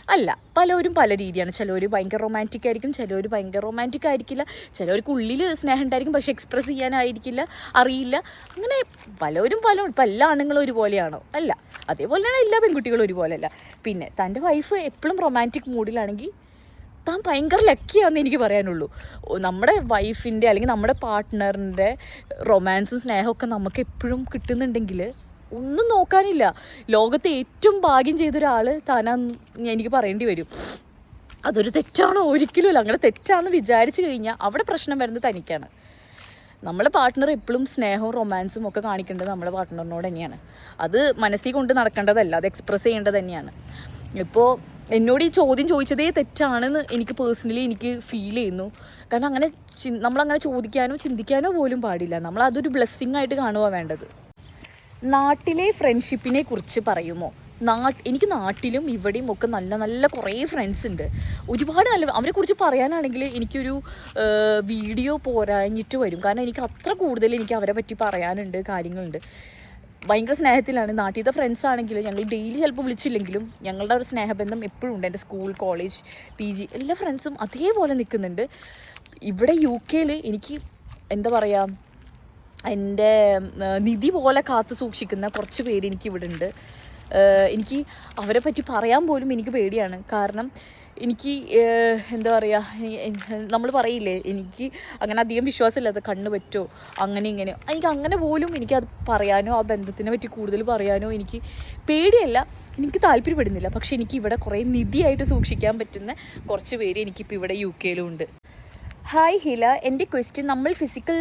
അല്ല. പലരും പല രീതിയാണ്. ചിലവർ ഭയങ്കര റൊമാന്റിക് ആയിരിക്കും ചിലവർ ഭയങ്കര റൊമാന്റിക് ആയിരിക്കില്ല. ചിലവർക്ക് ഉള്ളിൽ സ്നേഹം ഉണ്ടായിരിക്കും പക്ഷെ എക്സ്പ്രസ് ചെയ്യാനായിരിക്കില്ല അറിയില്ല. അങ്ങനെ പലരും പല ഇപ്പം എല്ലാ ആണുങ്ങളും ഒരുപോലെയാണോ? അല്ല. അതേപോലെയാണ് എല്ലാ പെൺകുട്ടികളും ഒരുപോലെയല്ല. പിന്നെ തന്റെ വൈഫ് എപ്പോഴും റൊമാന്റിക് മൂഡിലാണെങ്കിൽ താൻ ഭയങ്കര ലക്കിയാണെന്ന് എനിക്ക് പറയാനുള്ളൂ. നമ്മുടെ വൈഫിന്റെ അല്ലെങ്കിൽ നമ്മുടെ പാർട്ട്ണറിന്റെ റൊമാൻസും സ്നേഹമൊക്കെ നമുക്ക് എപ്പോഴും കിട്ടുന്നുണ്ടെങ്കിൽ ഒന്നും നോക്കാനില്ല. ലോകത്തെ ഏറ്റവും ഭാഗ്യം ചെയ്തൊരാൾ താനാന്ന് എനിക്ക് പറയേണ്ടി വരും. അതൊരു തെറ്റാണോ? ഒരിക്കലും അല്ല. അങ്ങനെ തെറ്റാണെന്ന് വിചാരിച്ചു കഴിഞ്ഞാൽ അവിടെ പ്രശ്നം വരുന്നത് തനിക്കാണ്. നമ്മളെ പാർട്ട്ണർ എപ്പോഴും സ്നേഹവും റൊമാൻസും ഒക്കെ കാണിക്കേണ്ടത് നമ്മുടെ പാർട്ട്ണറിനോട് തന്നെയാണ്. അത് മനസ്സിൽ കൊണ്ട് നടക്കേണ്ടതല്ല. അത് എക്സ്പ്രസ് ചെയ്യേണ്ടത് തന്നെയാണ്. ഇപ്പോൾ എന്നോട് ഈ ചോദ്യം ചോദിച്ചതേ തെറ്റാണെന്ന് എനിക്ക് പേഴ്സണലി എനിക്ക് ഫീൽ ചെയ്യുന്നു. കാരണം അങ്ങനെ നമ്മളങ്ങനെ ചോദിക്കാനോ ചിന്തിക്കാനോ പോലും പാടില്ല. നമ്മൾ അതൊരു ബ്ലെസ്സിങ് ആയിട്ട് കാണുക വേണ്ടത്. നാട്ടിലെ ഫ്രണ്ട്ഷിപ്പിനെ കുറിച്ച് പറയുമോ? നാട്ട് എനിക്ക് നാട്ടിലും ഇവിടെയും ഒക്കെ നല്ല നല്ല കുറേ ഫ്രണ്ട്സ് ഉണ്ട്. ഒരുപാട് നല്ല അവരെ കുറിച്ച് പറയാനാണെങ്കിൽ എനിക്കൊരു വീഡിയോ പോരാഞ്ഞിട്ട് വരും. കാരണം എനിക്ക് അത്ര കൂടുതൽ എനിക്ക് അവരെ പറ്റി പറയാനുണ്ട് കാര്യങ്ങളുണ്ട്. ഭയങ്കര സ്നേഹത്തിലാണ്. നാട്ടിലത്തെ ഫ്രണ്ട്സ് ആണെങ്കിലും ഞങ്ങൾ ഡെയിലി ചിലപ്പോൾ വിളിച്ചില്ലെങ്കിലും ഞങ്ങളുടെ ഒരു സ്നേഹബന്ധം എപ്പോഴും ഉണ്ട്. എന്റെ സ്കൂൾ കോളേജ് പി ജി എല്ലാ ഫ്രണ്ട്സും അതേപോലെ നിൽക്കുന്നുണ്ട്. ഇവിടെ യു കെയിൽ എനിക്ക് എന്താ പറയുക എന്റെ നിധി പോലെ കാത്തു സൂക്ഷിക്കുന്ന കുറച്ച് പേര് എനിക്ക് ഇവിടെ ഉണ്ട്. എനിക്ക് അവരെ പറ്റി പറയാൻ പോലും എനിക്ക് പേടിയാണ്. കാരണം എനിക്ക് എന്താ പറയുക നമ്മൾ പറയില്ലേ എനിക്ക് അങ്ങനെ അധികം വിശ്വാസമില്ലാത്ത കണ്ണ് പറ്റുമോ അങ്ങനെ ഇങ്ങനെ. എനിക്ക് അങ്ങനെ പോലും എനിക്കത് പറയാനോ ആ ബന്ധത്തിനെ പറ്റി കൂടുതൽ പറയാനോ എനിക്ക് പേടിയല്ല. എനിക്ക് താല്പര്യപ്പെടുന്നില്ല. പക്ഷെ എനിക്ക് ഇവിടെ കുറേ നിധിയായിട്ട് സൂക്ഷിക്കാൻ പറ്റുന്ന കുറച്ച് പേര് എനിക്കിപ്പോൾ ഇവിടെ യു കെയിലും ഉണ്ട്. ഹായ് ഹില എന്റെ ക്വസ്റ്റ്യൻ നമ്മൾ ഫിസിക്കൽ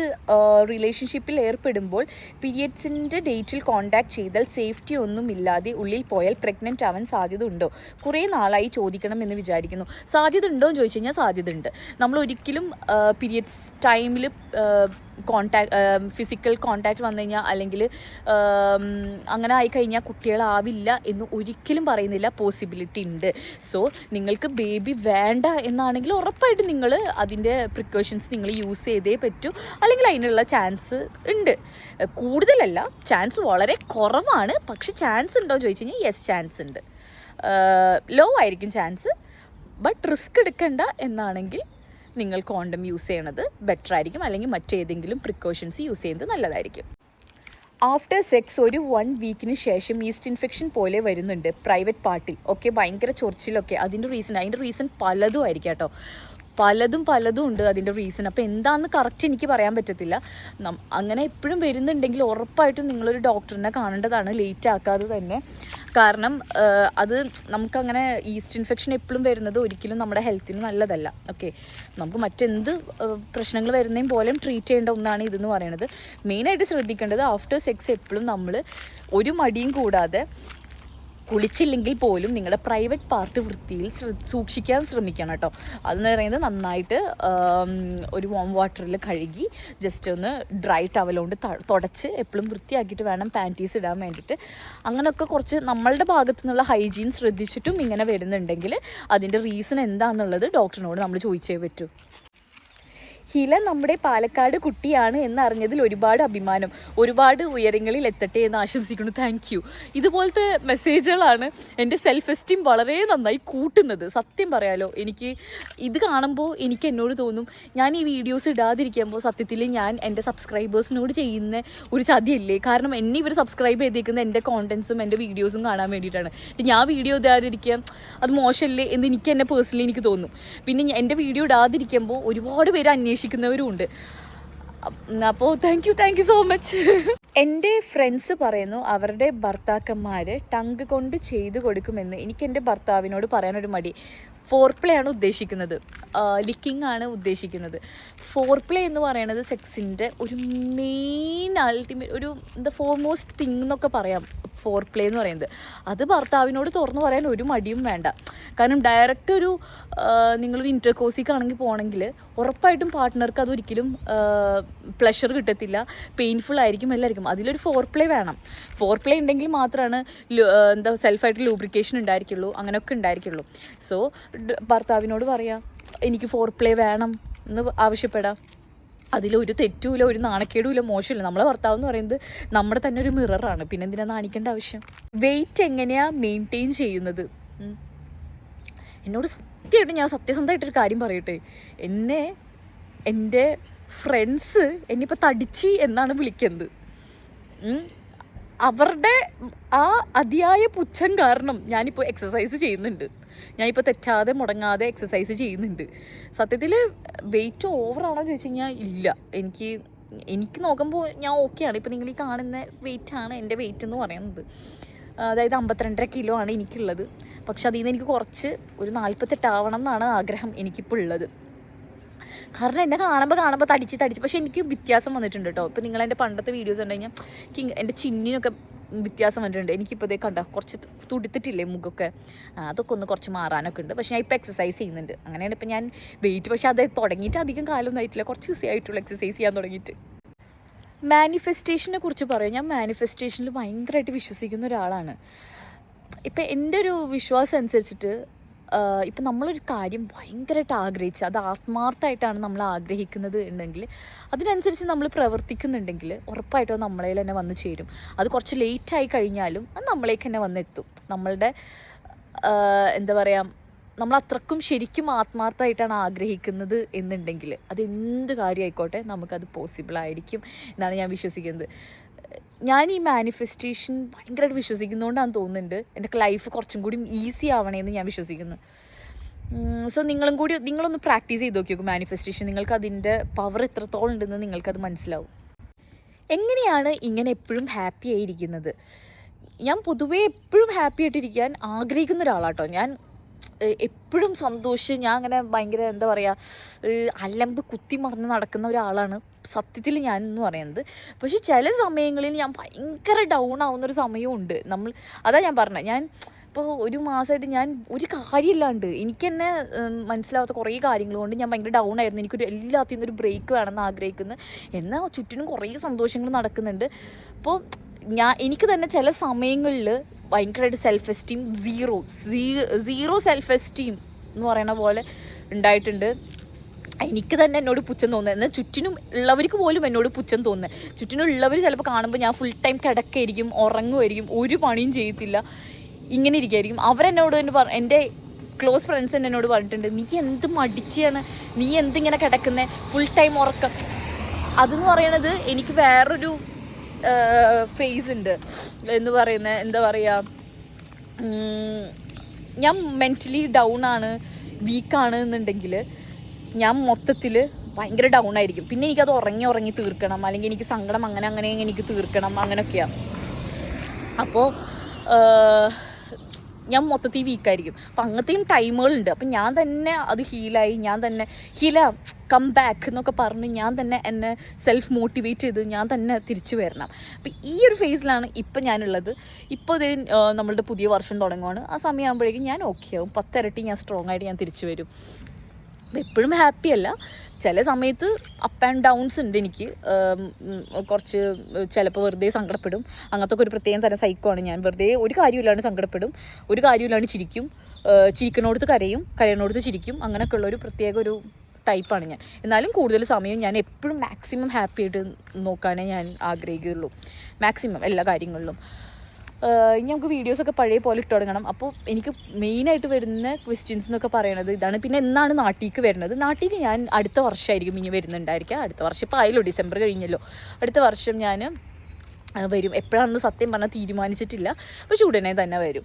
റിലേഷൻഷിപ്പിൽ ഏർപ്പെടുമ്പോൾ പീരിയഡ്സിന്റെ ഡേറ്റിൽ കോൺടാക്ട് ചെയ്താൽ സേഫ്റ്റി ഒന്നും ഇല്ലാതെ ഉള്ളിൽ പോയാൽ പ്രഗ്നന്റ് ആവാൻ സാധ്യത ഉണ്ടോ കുറേ നാളായി ചോദിക്കണം എന്ന് വിചാരിക്കുന്നു. സാധ്യത ഉണ്ടോ എന്ന് ചോദിച്ചു കഴിഞ്ഞാൽ സാധ്യത ഉണ്ട് നമ്മൾ ഒരിക്കലും പീരിയഡ്സ് ടൈമിൽ കോണ്ടാക്ട് ഫിസിക്കൽ കോണ്ടാക്ട് വന്നു കഴിഞ്ഞാൽ അല്ലെങ്കിൽ അങ്ങനെ ആയിക്കഴിഞ്ഞാൽ കുട്ടികളാവില്ല എന്ന് ഒരിക്കലും പറയുന്നില്ല. പോസിബിലിറ്റി ഉണ്ട്. സോ നിങ്ങൾക്ക് ബേബി വേണ്ട എന്നാണെങ്കിൽ ഉറപ്പായിട്ടും നിങ്ങൾ അതിന്റെ പ്രിക്കോഷൻസ് നിങ്ങൾ യൂസ് ചെയ്തേ പറ്റൂ. അല്ലെങ്കിൽ അതിനുള്ള ചാൻസ് ഉണ്ട്. കൂടുതലല്ല ചാൻസ് വളരെ കുറവാണ്. പക്ഷെ ചാൻസ് ഉണ്ടോ ചോദിച്ചു കഴിഞ്ഞാൽ യെസ് ചാൻസ് ഉണ്ട്. ലോ ആയിരിക്കും ചാൻസ് ബട്ട് റിസ്ക് എടുക്കണ്ട എന്നാണെങ്കിൽ നിങ്ങൾ കോണ്ടം യൂസ് ചെയ്യണത് ബെറ്റർ ആയിരിക്കും. അല്ലെങ്കിൽ മറ്റേതെങ്കിലും പ്രിക്കോഷൻസ് യൂസ് ചെയ്യുന്നത് നല്ലതായിരിക്കും. ആഫ്റ്റർ സെക്സ് ഒരു വൺ വീക്കിന് ശേഷം ഈസ്റ്റ് ഇൻഫെക്ഷൻ പോലെ വരുന്നുണ്ട് പ്രൈവറ്റ് പാർട്ടിൽ ഓക്കെ ഭയങ്കര ചൊറിച്ചിലൊക്കെ. അതിന്റെ റീസൺ അതിന്റെ റീസൺ പലതും ആയിരിക്കും കേട്ടോ. പലതും പലതും ഉണ്ട് അതിന്റെ റീസൺ അപ്പോൾ എന്താണെന്ന് കറക്റ്റ് എനിക്ക് പറയാൻ പറ്റത്തില്ല. അങ്ങനെ എപ്പോഴും വരുന്നുണ്ടെങ്കിൽ ഉറപ്പായിട്ടും നിങ്ങളൊരു ഡോക്ടറിനെ കാണേണ്ടതാണ്. ലേറ്റ് ആക്കാതെ തന്നെ. കാരണം അത് നമുക്കങ്ങനെ ഈസ്റ്റ് ഇൻഫെക്ഷൻ എപ്പോഴും വരുന്നത് ഒരിക്കലും നമ്മുടെ ഹെൽത്തിന് നല്ലതല്ല. ഓക്കെ നമുക്ക് മറ്റെന്ത് പ്രശ്നങ്ങൾ വരുന്നതും പോലെയും ട്രീറ്റ് ചെയ്യേണ്ട ഒന്നാണ് ഇതെന്ന് പറയുന്നത് മെയിനായിട്ട് ശ്രദ്ധിക്കേണ്ടത് ആഫ്റ്റർ സെക്സ് എപ്പോഴും നമ്മൾ ഒരു മടിയും കൂടാതെ കുളിച്ചില്ലെങ്കിൽ പോലും നിങ്ങളുടെ പ്രൈവറ്റ് പാർട്ട് വൃത്തിയിൽ സൂക്ഷിക്കാൻ ശ്രമിക്കണം കേട്ടോ. അതെന്ന് പറയുന്നത് നന്നായിട്ട് ഒരു വാം വാട്ടറിൽ കഴുകി ജസ്റ്റ് ഒന്ന് ഡ്രൈ ടവലുകൊണ്ട് തുടച്ച് എപ്പോഴും വൃത്തിയാക്കിയിട്ട് വേണം പാന്റീസ് ഇടാൻ വേണ്ടിയിട്ട്. അങ്ങനെയൊക്കെ കുറച്ച് നമ്മളുടെ ഭാഗത്തു നിന്നുള്ള ഹൈജീൻ ശ്രദ്ധിച്ചിട്ടും ഇങ്ങനെ വരുന്നുണ്ടെങ്കിൽ അതിന്റെ റീസൺ എന്താണെന്നുള്ളത് ഡോക്ടറിനോട് നമ്മൾ ചോദിച്ചേ പറ്റൂ. ഹില നമ്മുടെ പാലക്കാട് കുട്ടിയാണ് എന്നറിഞ്ഞതിൽ ഒരുപാട് അഭിമാനം. ഒരുപാട് ഉയരങ്ങളിൽ എത്തട്ടെ എന്ന് ആശംസിക്കുന്നു. താങ്ക് യു ഇതുപോലത്തെ മെസ്സേജുകളാണ് എന്റെ സെൽഫ് എസ്റ്റീം വളരെ നന്നായി കൂട്ടുന്നത്. സത്യം പറയാലോ എനിക്ക് ഇത് കാണുമ്പോൾ എനിക്ക് എന്നോട് തോന്നും ഞാൻ ഈ വീഡിയോസ് ഇടാതിരിക്കുമ്പോൾ സത്യത്തിൽ ഞാൻ എന്റെ സബ്സ്ക്രൈബേഴ്സിനോട് ചെയ്യുന്ന ഒരു ചതിയല്ലേ? കാരണം എന്നെ ഇവർ സബ്സ്ക്രൈബ് ചെയ്തേക്കുന്ന എന്റെ കോണ്ടൻസും എന്റെ വീഡിയോസും കാണാൻ വേണ്ടിയിട്ടാണ്. ഞാൻ വീഡിയോ ഇടാതിരിക്കുക അത് മോശമല്ലേ എന്ന് എനിക്ക് എന്നെ പേഴ്സണലി എനിക്ക് തോന്നും. പിന്നെ എന്റെ വീഡിയോ ഇടാതിരിക്കുമ്പോൾ ഒരുപാട് പേര് അന്വേഷിക്കുന്നവരും ഉണ്ട് അപ്പോൾ thank you thank you so much എന്റെ ഫ്രണ്ട്സ് പറയുന്നു അവരുടെ ഭർത്താക്കന്മാർ ടങ്ക് കൊണ്ട് ചെയ്തു കൊടുക്കുമെന്ന്. എനിക്ക് എന്റെ ഭർത്താവിനോട് പറയാനൊരു മടി. ഫോർ പ്ലേ ആണ് ഉദ്ദേശിക്കുന്നത്. ലിക്കിംഗ് ആണ് ഉദ്ദേശിക്കുന്നത്. ഫോർ പ്ലേ എന്ന് പറയുന്നത് സെക്സിന്റെ ഒരു മെയിൻ അൾട്ടിമേറ്റ് ഒരു എന്താ ഫോർമോസ്റ്റ് തിങ് എന്നൊക്കെ പറയാം. ഫോർ പ്ലേ എന്ന് പറയുന്നത്. അത് ഭർത്താവിനോട് തുറന്നു പറയാൻ ഒരു മടിയും വേണ്ട. കാരണം ഡയറക്റ്റ് ഒരു നിങ്ങളൊരു ഇന്റർകോസിക്കാണെങ്കിൽ പോകണമെങ്കിൽ ഉറപ്പായിട്ടും പാർട്ട്ണർക്ക് അതൊരിക്കലും പ്ലഷർ കിട്ടത്തില്ല. പെയിൻഫുൾ ആയിരിക്കും എല്ലാവർക്കും. അതിലൊരു ഫോർ പ്ലേ വേണം ഫോർ പ്ലേ ഉണ്ടെങ്കിൽ മാത്രമാണ് എന്താ സെൽഫായിട്ട് ലൂബ്രിക്കേഷൻ ഉണ്ടായിരിക്കുള്ളൂ. അങ്ങനെയൊക്കെ ഉണ്ടായിരിക്കുള്ളൂ. സോ ഭർത്താവിനോട് പറയാം എനിക്ക് ഫോർ പ്ലേ വേണം എന്ന് ആവശ്യപ്പെടാം. അതിലൊരു തെറ്റുമില്ല ഒരു നാണക്കേടുമില്ല മോശമില്ല. നമ്മളെ ഭർത്താവ് എന്ന് പറയുന്നത് നമ്മുടെ തന്നെ ഒരു മിററാണ് പിന്നെ എന്തിനാ നാണിക്കേണ്ട ആവശ്യം? വെയിറ്റ് എങ്ങനെയാ മെയിന്റെയിൻ ചെയ്യുന്നത്? എന്നോട് സത്യമായിട്ട് ഞാൻ സത്യസന്ധമായിട്ടൊരു കാര്യം പറയട്ടെ. എന്നെ എന്റെ ഫ്രണ്ട്സ് എന്നിപ്പോൾ തടിച്ചി എന്നാണ് വിളിക്കുന്നത്. അവരുടെ ആ അതിയായ പുച്ഛം കാരണം ഞാനിപ്പോൾ എക്സസൈസ് ചെയ്യുന്നുണ്ട്. ഞാനിപ്പോൾ തെറ്റാതെ മുടങ്ങാതെ എക്സസൈസ് ചെയ്യുന്നുണ്ട്. സത്യത്തിൽ വെയിറ്റ് ഓവറാണോ ചോദിച്ചു കഴിഞ്ഞാൽ ഇല്ല. എനിക്ക് എനിക്ക് നോക്കുമ്പോൾ ഞാൻ ഓക്കെയാണ് ഇപ്പോൾ നിങ്ങൾ ഈ കാണുന്ന വെയിറ്റാണ് എന്റെ വെയിറ്റ് എന്ന് പറയുന്നത്. അതായത് അമ്പത്തിരണ്ടര കിലോ ആണ് എനിക്കുള്ളത്. പക്ഷെ അതിൽ നിന്ന് എനിക്ക് കുറച്ച് ഒരു നാൽപ്പത്തെട്ടാവണം എന്നാണ് ആഗ്രഹം എനിക്കിപ്പോൾ ഉള്ളത്. കാരണം എന്നെ കാണുമ്പോൾ കാണുമ്പോൾ തടിച്ച് തടിച്ച്. പക്ഷേ എനിക്ക് വ്യത്യാസം വന്നിട്ടുണ്ട് കേട്ടോ ഇപ്പോൾ നിങ്ങൾ എന്റെ പണ്ടത്തെ വീഡിയോസ് ഉണ്ടെങ്കിൽ എനിക്ക് എന്റെ ചിന്നിനൊക്കെ വ്യത്യാസം വന്നിട്ടുണ്ട്. എനിക്കിപ്പോൾ ഇതേ കണ്ട കുറച്ച് തുടുത്തിട്ടില്ലേ മുഖമൊക്കെ? അതൊക്കെ ഒന്ന് കുറച്ച് മാറാനൊക്കെ ഉണ്ട്. പക്ഷേ ഞാൻ ഇപ്പോൾ എക്സസൈസ് ചെയ്യുന്നുണ്ട്. അങ്ങനെയാണ് ഇപ്പോൾ ഞാൻ വെയിറ്റ് പക്ഷേ അത് തുടങ്ങിയിട്ട് അധികം കാലമൊന്നും ആയിട്ടില്ല. കുറച്ച് ദിവസമായിട്ടുള്ളൂ എക്സസൈസ് ചെയ്യാൻ തുടങ്ങിയിട്ട്. മാനിഫെസ്റ്റേഷനെ കുറിച്ച് പറയാം. ഞാൻ മാനിഫെസ്റ്റേഷനിൽ ഭയങ്കരമായിട്ട് വിശ്വസിക്കുന്ന ഒരാളാണ്. ഇപ്പം എന്റെ ഒരു വിശ്വാസം അനുസരിച്ചിട്ട് ഇപ്പം നമ്മളൊരു കാര്യം ഭയങ്കരമായിട്ട് ആഗ്രഹിച്ച് അത് ആത്മാർത്ഥമായിട്ടാണ് നമ്മൾ ആഗ്രഹിക്കുന്നത് ഉണ്ടെങ്കിൽ അതിനനുസരിച്ച് നമ്മൾ പ്രവർത്തിക്കുന്നുണ്ടെങ്കിൽ ഉറപ്പായിട്ടും നമ്മളെ തന്നെ വന്ന് ചേരും. അത് കുറച്ച് ലേറ്റായി കഴിഞ്ഞാലും അത് നമ്മളേക്ക് തന്നെ വന്നെത്തും. നമ്മളുടെ എന്താ പറയുക നമ്മൾ അത്രക്കും ശരിക്കും ആത്മാർത്ഥമായിട്ടാണ് ആഗ്രഹിക്കുന്നത് എന്നുണ്ടെങ്കിൽ അത് എന്ത് കാര്യമായിക്കോട്ടെ നമുക്കത് പോസിബിൾ ആയിരിക്കും എന്നാണ് ഞാൻ വിശ്വസിക്കുന്നത്. ഞാൻ ഈ മാനിഫെസ്റ്റേഷൻ ഭയങ്കരമായിട്ട് വിശ്വസിക്കുന്നതുകൊണ്ടാണ് തോന്നുന്നുണ്ട്. എന്റെ ലൈഫ് കുറച്ചും കൂടി ഈസി ആവണേന്ന് ഞാൻ വിശ്വസിക്കുന്നു. സോ നിങ്ങളും കൂടി നിങ്ങളൊന്ന് പ്രാക്ടീസ് ചെയ്ത് നോക്കി നോക്കും മാനിഫെസ്റ്റേഷൻ നിങ്ങൾക്ക് അതിന്റെ പവർ എത്രത്തോളം ഉണ്ടെന്ന് നിങ്ങൾക്കത് മനസ്സിലാവും. എങ്ങനെയാണ് ഇങ്ങനെ എപ്പോഴും ഹാപ്പി ആയിരിക്കുന്നത്? ഞാൻ പൊതുവേ എപ്പോഴും ഹാപ്പി ആയിട്ടിരിക്കാൻ ആഗ്രഹിക്കുന്ന ഒരാളാട്ടോ. ഞാൻ എപ്പോഴും സന്തോഷം. ഞാൻ അങ്ങനെ ഭയങ്കര എന്താ പറയുക അലമ്പ് കുത്തി മറിഞ്ഞ് നടക്കുന്ന ഒരാളാണ്. സത്യത്തിൽ ഞാൻ എന്ന് പറയുന്നത് പക്ഷേ ചില സമയങ്ങളിൽ ഞാൻ ഭയങ്കര ഡൗൺ ആവുന്ന ഒരു സമയവും ഉണ്ട്. നമ്മൾ അതാ ഞാൻ പറഞ്ഞത് ഞാൻ ഇപ്പോൾ ഒരു മാസമായിട്ട് ഞാൻ ഒരു കാര്യമില്ലാണ്ട് എനിക്ക് തന്നെ മനസ്സിലാവാത്ത കുറേ കാര്യങ്ങൾ കൊണ്ട് ഞാൻ ഭയങ്കര ഡൗൺ ആയിരുന്നു. എനിക്കൊരു എല്ലാത്തിൽ നിന്നൊരു ബ്രേക്ക് വേണമെന്ന് ആഗ്രഹിക്കുന്നു. എന്നാൽ ചുറ്റിനും കുറേ സന്തോഷങ്ങൾ നടക്കുന്നുണ്ട്. അപ്പോൾ ഞാൻ എനിക്ക് തന്നെ ചില സമയങ്ങളിൽ ഭയങ്കരമായിട്ട് self esteem zero zero self esteem എന്ന് പറയുന്ന പോലെ ഉണ്ടായിട്ടുണ്ട്. എനിക്ക് തന്നെ എന്നോട് പുച്ഛം തോന്നുന്നത്. ചുറ്റിനും ഉള്ളവർക്ക് പോലും എന്നോട് പുച്ഛം തോന്നുന്നത്. ചുറ്റിനുള്ളവർ ചിലപ്പോൾ കാണുമ്പോൾ ഞാൻ ഫുൾ ടൈം കിടക്കായിരിക്കും ഉറങ്ങുമായിരിക്കും ഒരു പണിയും ചെയ്യത്തില്ല. ഇങ്ങനെ ഇരിക്കുമായിരിക്കും അവരെന്നോട് തന്നെ പറ എന്റെ ക്ലോസ് ഫ്രണ്ട്സ് തന്നെ എന്നോട് പറഞ്ഞിട്ടുണ്ട് നീ എന്ത് മടിച്ചാണ്? നീ എന്തിങ്ങനെ കിടക്കുന്നത് ഫുൾ ടൈം ഉറക്കം. അതെന്ന് പറയണത് എനിക്ക് വേറൊരു ഫേസ് ഉണ്ട്. എന്ന് പറയുന്നത് എന്താ പറയുക ഞാൻ മെന്റലി ഡൗൺ ആണ് വീക്കാണ് എന്നുണ്ടെങ്കിൽ ഞാൻ മൊത്തത്തിൽ ഭയങ്കര ഡൗൺ ആയിരിക്കും. പിന്നെ എനിക്കത് ഉറങ്ങി ഉറങ്ങി തീർക്കണം. അല്ലെങ്കിൽ എനിക്ക് സങ്കടം അങ്ങനെ അങ്ങനെ എനിക്ക് തീർക്കണം. അങ്ങനെയൊക്കെയാണ് അപ്പോൾ ഞാൻ മൊത്തത്തിൽ വീക്കായിരിക്കും അപ്പം അങ്ങനത്തെയും ടൈമുകളുണ്ട് അപ്പം ഞാൻ തന്നെ അത് ഹീലായി ഞാൻ തന്നെ ഹീല കം ബാക്ക് എന്നൊക്കെ പറഞ്ഞ് ഞാൻ തന്നെ എന്നെ സെൽഫ് മോട്ടിവേറ്റ് ചെയ്ത് ഞാൻ തന്നെ തിരിച്ചു വരണം. അപ്പം ഈ ഒരു ഫേസിലാണ് ഇപ്പം ഞാനുള്ളത്. ഇപ്പോൾ ഇത് നമ്മളുടെ പുതിയ വർഷം തുടങ്ങുവാണ്. ആ സമയമാകുമ്പോഴേക്കും ഞാൻ ഓക്കെ ആവും. പത്തിരട്ടി ഞാൻ സ്ട്രോങ് ആയിട്ട് ഞാൻ തിരിച്ചു വരും. എപ്പോഴും ഹാപ്പി അല്ല. ചില സമയത്ത് അപ്പ് ആൻഡ് ഡൗൺസ് ഉണ്ട് എനിക്ക്. കുറച്ച് ചിലപ്പോൾ വെറുതെ സങ്കടപ്പെടും. അങ്ങനത്തെ ഒരു പ്രത്യേകം തരം സൈക്കോണ് ഞാൻ. വെറുതെ ഒരു കാര്യമില്ലാണ്ട് സങ്കടപ്പെടും. ഒരു കാര്യമില്ലാണ്ട് ചിരിക്കും. ചിരിക്കണോടത്ത് കരയും കരയണോടത്ത് ചിരിക്കും. അങ്ങനെയൊക്കെ ഉള്ള ഒരു പ്രത്യേക ഒരു ടൈപ്പാണ് ഞാൻ. എന്നാലും കൂടുതൽ സമയം ഞാൻ എപ്പോഴും മാക്സിമം ഹാപ്പി ആയിട്ട് നോക്കാനേ ഞാൻ ആഗ്രഹിക്കുകയുള്ളൂ മാക്സിമം എല്ലാ കാര്യങ്ങളിലും. ഇനി നമുക്ക് വീഡിയോസൊക്കെ പഴയ പോലെ ഇട്ട് തുടങ്ങണം. അപ്പോൾ എനിക്ക് മെയിനായിട്ട് വരുന്ന ക്വസ്റ്റ്യൻസ് എന്നൊക്കെ പറയണത് ഇതാണ്. പിന്നെ എന്നാണ് നാട്ടിലേക്ക് വരുന്നത്? നാട്ടിലേക്ക് ഞാൻ അടുത്ത വർഷമായിരിക്കും ഇനി വരുന്നുണ്ടായിരിക്കുക. അടുത്ത വർഷം ഇപ്പോൾ ആയല്ലോ ഡിസംബർ കഴിഞ്ഞല്ലോ. അടുത്ത വർഷം ഞാൻ വരും. എപ്പോഴാണെന്ന് സത്യം പറഞ്ഞാൽ തീരുമാനിച്ചിട്ടില്ല. പക്ഷെ ഉടനെ തന്നെ വരും.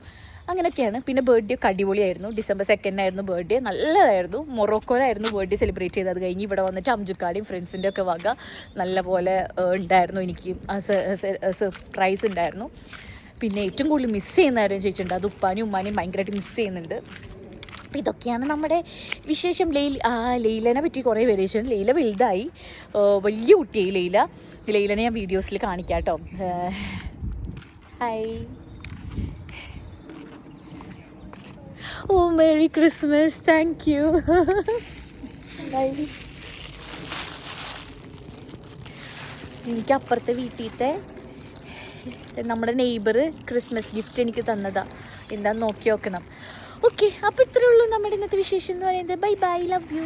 അങ്ങനെയൊക്കെയാണ്. പിന്നെ ബർത്ത്ഡേ ഒക്കെ അടിപൊളിയായിരുന്നു. ഡിസംബർ സെക്കൻഡിനായിരുന്നു ബർത്ത്ഡേ നല്ലതായിരുന്നു. മൊറോക്കോയിലായിരുന്നു ബർത്ത്ഡേ സെലിബ്രേറ്റ് ചെയ്തത്. കഴിഞ്ഞ് ഇവിടെ വന്നിട്ട് അംജുക്കാടെയും ഫ്രണ്ട്സിന്റെ ഒക്കെ വക നല്ല പോലെ ഉണ്ടായിരുന്നു. എനിക്ക് സർപ്രൈസ് ഉണ്ടായിരുന്നു. പിന്നെ ഏറ്റവും കൂടുതൽ മിസ് ചെയ്യുന്ന കാര്യം ചോദിച്ചിട്ടുണ്ട്. അത് ഉപ്പാനും ഉമ്മാനെയും ഭയങ്കരമായിട്ട് മിസ് ചെയ്യുന്നുണ്ട്. അപ്പോൾ ഇതൊക്കെയാണ് നമ്മുടെ വിശേഷം. ആ ലൈലനെ പറ്റി കുറേ വേരിയേഷൻ ലൈല വലുതായി. വലിയ കുട്ടിയായി ലൈല. ലൈലനെ ഞാൻ വീഡിയോസിൽ കാണിക്കാം കേട്ടോ. Hi oh merry Christmas thank you എനിക്ക് അപ്പുറത്തെ വീട്ടിലത്തെ നമ്മുടെ നെയ്ബർ ക്രിസ്മസ് ഗിഫ്റ്റ് എനിക്ക് തന്നതാ. എന്താ നോക്കി നോക്കണം. ഓക്കെ അപ്പോൾ ഇത്രേ ഉള്ളൂ നമ്മുടെ ഇന്നത്തെ വിശേഷം എന്ന് പറയുന്നത്. Bye bye love you